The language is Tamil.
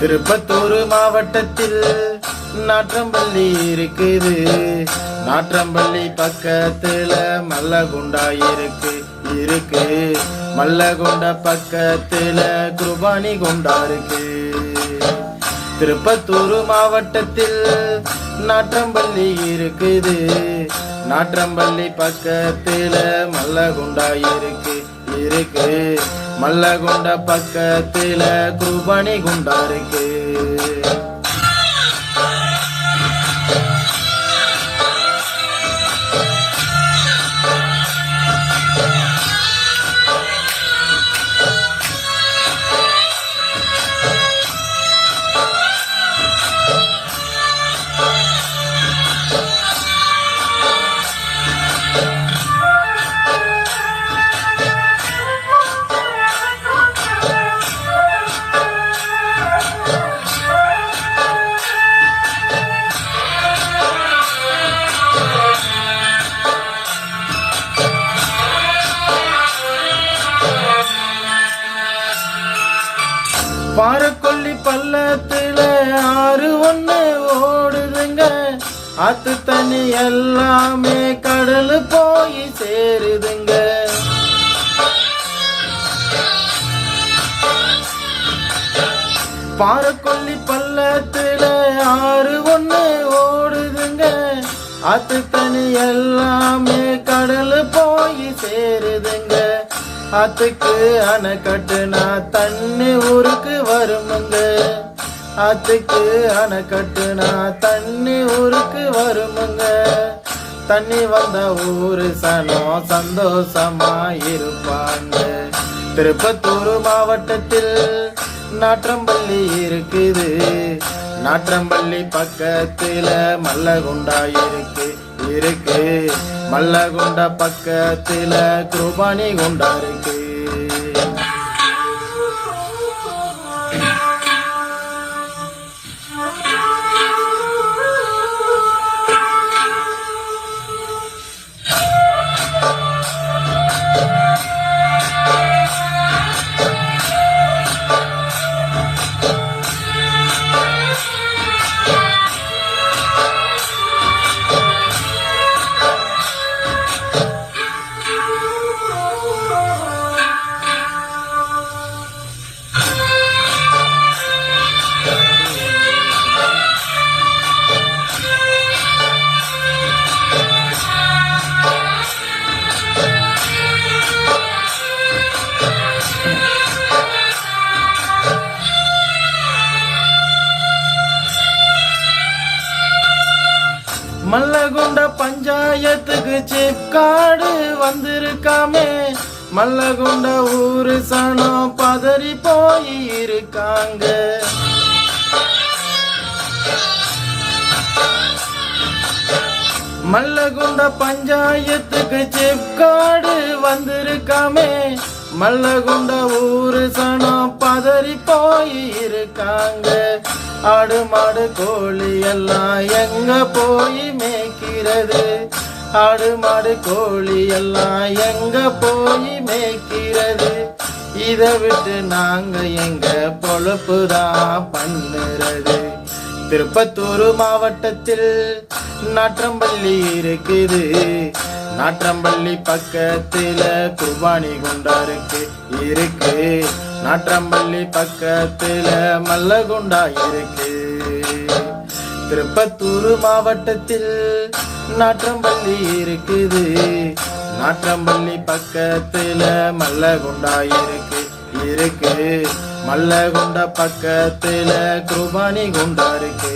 திருப்பத்தூர் மாவட்டத்தில் நாற்றம்பள்ளி இருக்குது. நாற்றம்பள்ளி பக்கத்துல மல்லகுண்டா இருக்கு இருக்கு. மல்லகுண்டா பக்கத்துல குருபானி குண்டா இருக்கு. திருப்பத்தூர் மாவட்டத்தில் நாற்றம்பள்ளி இருக்குது. நாற்றம்பள்ளி பக்கத்துல மல்லகுண்டா இருக்கு. இருக்கு. மல்லகுண்ட பக்கத்தில் குருபணி குண்டா இருக்கு. பாரக்கொல்லி பள்ளத்துல ஆறு ஒன்று ஓடுதுங்க. ஆத்து தண்ணி எல்லாமே கடல் போய் சேருதுங்க. பாரக்கொல்லி பள்ளத்துல ஆறு ஒன்று ஓடுதுங்க. ஆத்து தண்ணி எல்லாம் ஆத்துக்கு அணை கட்டுனா தண்ணி ஊருக்கு வருமுங்க. ஆத்துக்கு அணை கட்டுனா தண்ணி ஊருக்கு வருமுங்க. தண்ணி வந்த ஊரு சனம் சந்தோஷமா இருப்பாங்க திருப்பத்தூர் மாவட்டத்தில் நாற்றம்பள்ளி இருக்குது. நாற்றம்பள்ளி பக்கத்தில் மல்லகுண்டா இருக்குது. இருக்கு. மல்லகுண்ட பக்கத்தில் குருபானி குண்டா இருக்கு மல்லகுண்ட பஞ்சாயத்துக்கு சிப் கார்டு வந்திருக்காமே. மல்லகுண்ட ஊரு சனம் பதறி போய் இருக்காங்க மல்லகுண்ட பஞ்சாயத்துக்கு சிப் கார்டு வந்திருக்காமே. மல்லகுண்ட ஊரு சனம் பதறி போய் இருக்காங்க ஆடு மாடு கோழி எல்லாம் எங்க போயுமே. மேய்க்கிறது ஆடு மாடு கோழி எல்லாம் எங்க போய் மேய்க்கிறது. இதை விட்டு நாங்க எங்க பொழப்பு தான் பண்ணுறது. திருப்பத்தூர் மாவட்டத்தில் நாற்றம்பள்ளி இருக்குது. நாற்றம்பள்ளி பக்கத்தில் குர்பானி குண்டா இருக்கு. இருக்கு நாற்றம்பள்ளி மல்ல குண்டா இருக்கு. திருப்பத்தூர் மாவட்டத்தில் நாற்றம்பள்ளி இருக்குது. நாற்றம்பள்ளி பக்கத்துல மல்லகுண்டா இருக்கு இருக்கு. மல்லகுண்டா பக்கத்துல குருபானி குண்டா இருக்கு.